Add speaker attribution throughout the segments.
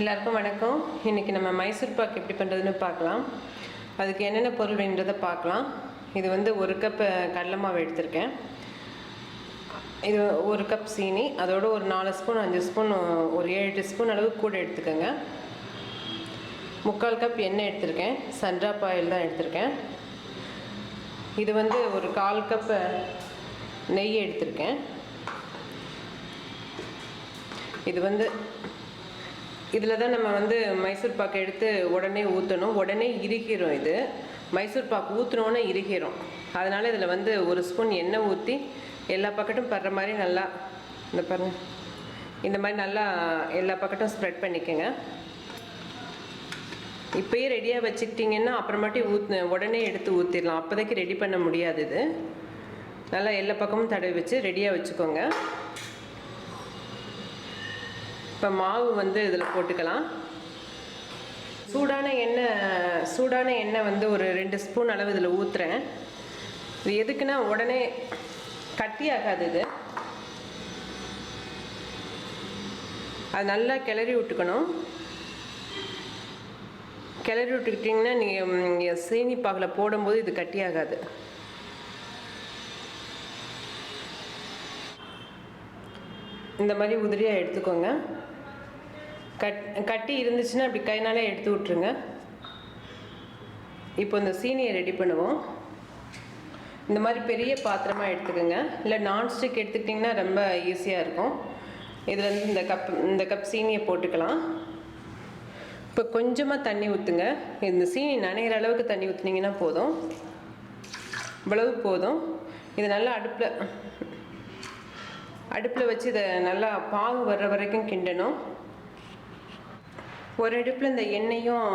Speaker 1: எல்லாருக்கும் வணக்கம். இன்றைக்கி நம்ம மைசூர் பாக் எப்படி பண்ணுறதுன்னு பார்க்கலாம். அதுக்கு என்னென்ன பொருள் வேணுன்றதை பார்க்கலாம். இது வந்து ஒரு கப் கடலை மாவு எடுத்திருக்கேன். இது ஒரு கப் சீனி அதோடு ஒரு நாலு ஸ்பூன் அஞ்சு ஸ்பூன் ஒரு ஏழு எட்டு ஸ்பூன் அளவு கூட எடுத்துக்கோங்க. முக்கால் கப் எண்ணெய் எடுத்திருக்கேன். சன்ட்ராப் ஆயில் தான் எடுத்திருக்கேன். இது வந்து ஒரு கால் கப் நெய் எடுத்திருக்கேன். இது வந்து இதில் தான் நம்ம வந்து மைசூர் பாக்கு எடுத்து உடனே ஊற்றணும் உடனே இறுகிரும் இது. மைசூர் பாக்கு ஊற்றினோன்னே இறுகிறோம் அதனால் இதில் வந்து ஒரு ஸ்பூன் எண்ணெய் ஊற்றி எல்லா பக்கட்டும் படுற மாதிரி நல்லா இந்த பாருங்க. இந்த மாதிரி நல்லா எல்லா பக்கட்டும் ஸ்ப்ரெட் பண்ணிக்கோங்க. இப்போயே ரெடியாக வச்சுக்கிட்டிங்கன்னா அப்புறமாட்டி ஊற்று உடனே எடுத்து ஊற்றிடலாம் அப்போதைக்கு ரெடி பண்ண முடியாது இது. நல்லா எல்லா பக்கமும் தடவி வச்சு ரெடியாக வச்சுக்கோங்க. இப்போ மாவு வந்து இதில் போட்டுக்கலாம். சூடான எண்ணெய் சூடான எண்ணெய் வந்து ஒரு ரெண்டு ஸ்பூன் அளவு இதில் ஊற்றுறேன் இது எதுக்குன்னா உடனே கட்டி ஆகாது இது. அது நல்லா கிளறி விட்டுக்கணும். கிளறி விட்டுக்கிட்டிங்கன்னா நீங்கள் சீனி பாகில் போடும்போது இது கட்டி ஆகாது. இந்த மாதிரி உதிரியாக எடுத்துக்கோங்க. கட் கட்டி இருந்துச்சுன்னா அப்படி கைனாலே எடுத்து விட்ருங்க இப்போ இந்த சீனியை ரெடி பண்ணுவோம். இந்த மாதிரி பெரிய பாத்திரமாக எடுத்துக்கோங்க. இல்லை நான்ஸ்டிக் எடுத்துக்கிட்டிங்கன்னா ரொம்ப ஈஸியாக இருக்கும். இதில் வந்து இந்த கப் இந்த கப் சீனியை போட்டுக்கலாம். இப்போ கொஞ்சமாக தண்ணி ஊற்றுங்க இந்த சீனி நனைகிற அளவுக்கு தண்ணி ஊற்றுனீங்கன்னா போதும். இவ்வளவு போதும். இது நல்லா அடுப்பில் அடுப்பில் வச்சு இதை நல்லா பாகு வர்ற வரைக்கும் கிண்டணும். ஒரு அடுப்பில் இந்த எண்ணெயும்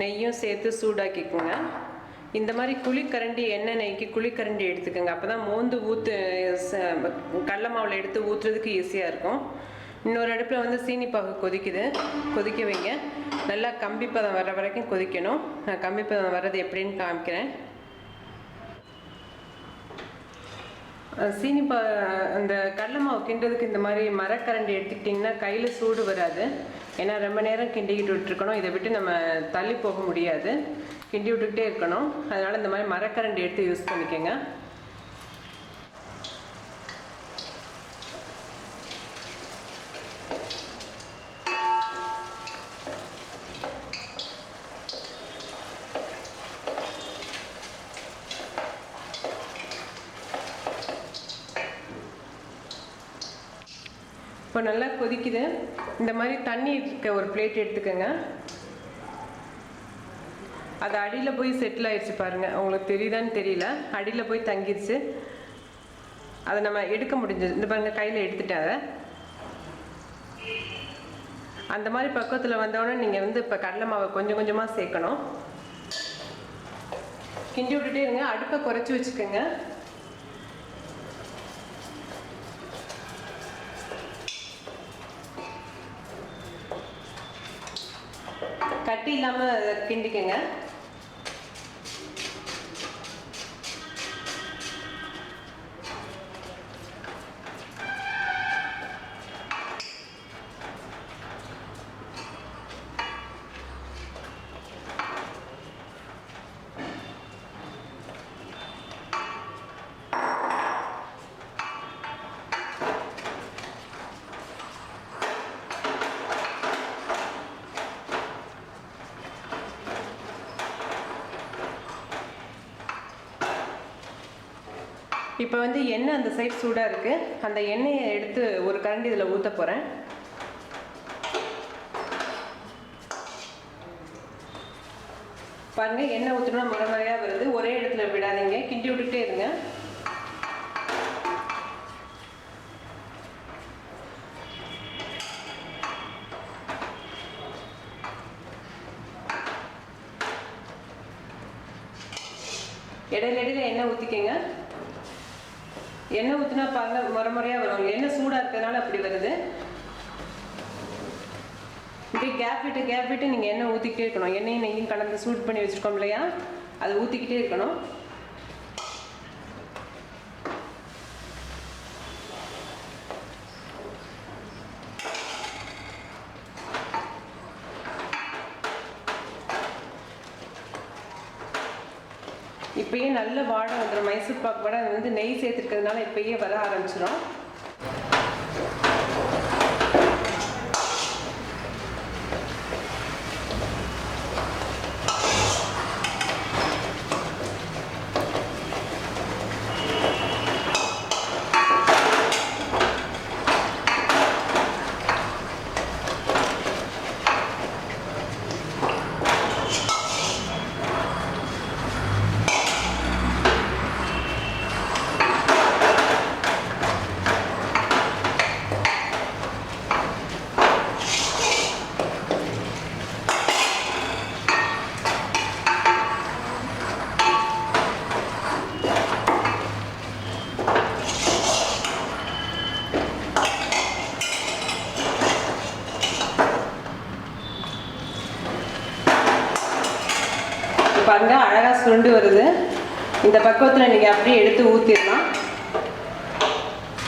Speaker 1: நெய்யும் சேர்த்து சூடாக்கிக்கோங்க. இந்த மாதிரி குழிக்கரண்டி எண்ணெய் நெய்க்கு குழிக்கரண்டி எடுத்துக்கோங்க. அப்போ தான் மோந்து ஊற்று கடல மாவில் எடுத்து ஊற்றுறதுக்கு ஈஸியாக இருக்கும். இன்னொரு அடுப்பில் வந்து சீனி பாகு கொதிக்குது. கொதிக்க வைங்க. நல்லா கம்பி பதம் வர்ற வரைக்கும் கொதிக்கணும். நான் கம்பி பதம் வர்றது எப்படின்னு காமிக்கிறேன். சீனி பா அந்த கடலை மாவு கிண்டுறதுக்கு இந்த மாதிரி மரக்கரண்டி எடுத்துக்கிட்டிங்கன்னா கையில் சூடு வராது. ஏன்னா ரொம்ப நேரம் கிண்டிக்கிட்டு விட்டுருக்கணும். இதை விட்டு நம்ம தள்ளி போக முடியாது. கிண்டி விட்டுக்கிட்டே இருக்கணும். அதனால் இந்த மாதிரி மரக்கரண்டி எடுத்து யூஸ் பண்ணிக்கோங்க. இப்போ நல்லா கொதிக்குது. இந்த மாதிரி தண்ணி இருக்க ஒரு பிளேட் எடுத்துக்கோங்க. அது அடியில் போய் செட்டில் ஆயிடுச்சு பாருங்கள் உங்களுக்கு தெரியுதான்னு தெரியல. அடியில் போய் தங்கிடுச்சு அதை நம்ம எடுக்க முடிஞ்சது. இந்த பாருங்கள் கையில் எடுத்துட்டேன் அதை. அந்த மாதிரி பக்கத்தில் வந்தோடனே நீங்கள் வந்து இப்போ கடலை மாவை கொஞ்சம் கொஞ்சமாக சேர்க்கணும். கிண்டி விட்டுட்டே இருங்க. அடுப்பை குறைச்சி வச்சுக்கோங்க. கட்டி இல்லாமல் கிண்டிக்கங்க. இப்போ வந்து எண்ணெய் அந்த சைட் சூடாக இருக்குது அந்த எண்ணெயை எடுத்து ஒரு கரண்டி இதில் ஊற்ற போகிறேன் பாருங்கள் எண்ணெய் ஊற்றணும்னா முறை முறையாக வருது. ஒரே இடத்துல விடாதீங்க. கிண்டி விட்டுக்கிட்டே இருங்க. இடையில இடையில எண்ணெய் ஊற்றிக்கங்க எண்ணெய் ஊற்றினா பாருங்க முறை முறையாக வரும். எண்ணெய் சூடாக இருக்கிறதுனால அப்படி வருது. இப்படி கேப் விட்டு கேப் விட்டு நீங்கள் எண்ணெய் ஊற்றிக்கிட்டே இருக்கணும். எண்ணெயும் நெய்யும் கலந்து சூட் பண்ணி வச்சுருக்கோம் இல்லையா? அதை ஊற்றிக்கிட்டே இருக்கணும். இப்பயே நல்ல வாடை வந்துடும் மைசூர் பாக்கு வாடை அது வந்து நெய் சேர்த்துருக்கிறதுனால இப்பயே வர ஆரம்பிச்சிடும் பாருங்கள் பாருங்க அழகா சுருண்டு வருது. இந்த பக்குவத்தில் நீங்கள் அப்படியே எடுத்து ஊற்றிடலாம்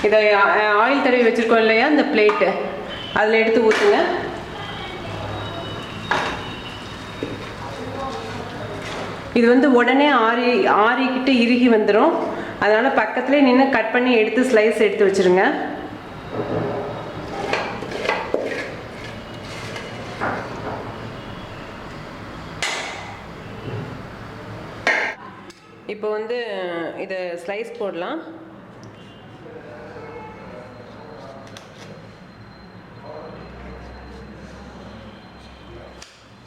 Speaker 1: இதை ஆயில் தடவி வச்சுருக்கோம் இல்லையா இந்த பிளேட்டு. அதில் எடுத்து ஊற்றுங்க இது வந்து உடனே ஆறி ஆறிக்கிட்டு இறுகி வந்துடும் அதனால் பக்கத்துலேயே நின்று கட் பண்ணி எடுத்து ஸ்லைஸ் எடுத்து வச்சுருங்க. இப்போ வந்து இதை ஸ்லைஸ் போடலாம்.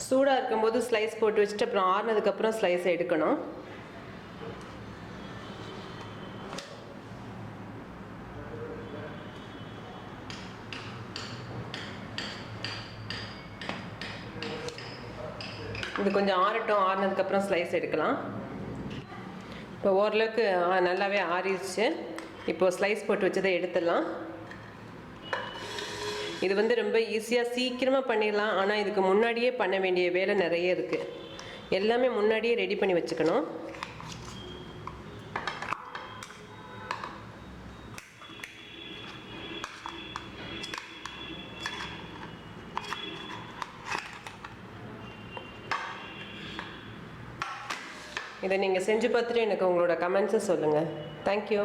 Speaker 1: சூடாக இருக்கும்போது ஸ்லைஸ் போட்டு வச்சுட்டு அப்புறம் ஆறுனதுக்கப்புறம் ஸ்லைஸ் எடுக்கணும். இது கொஞ்சம் ஆறட்டும் ஆறுனதுக்கப்புறம் ஸ்லைஸ் எடுக்கலாம். இப்போ ஓரளவுக்கு நல்லாவே ஆறிடுச்சு. இப்போ ஸ்லைஸ் போட்டு வச்சதை எடுத்துடலாம். இது வந்து ரொம்ப ஈஸியாக சீக்கிரமாக பண்ணிடலாம். ஆனால் இதுக்கு முன்னாடியே பண்ண வேண்டிய வேலை நிறைய இருக்குது எல்லாமே முன்னாடியே ரெடி பண்ணி வச்சுக்கணும். இதை நீங்கள் செஞ்சு பார்த்துட்டு எனக்கு உங்களோட கமெண்ட்ஸை சொல்லுங்கள் தேங்க்யூ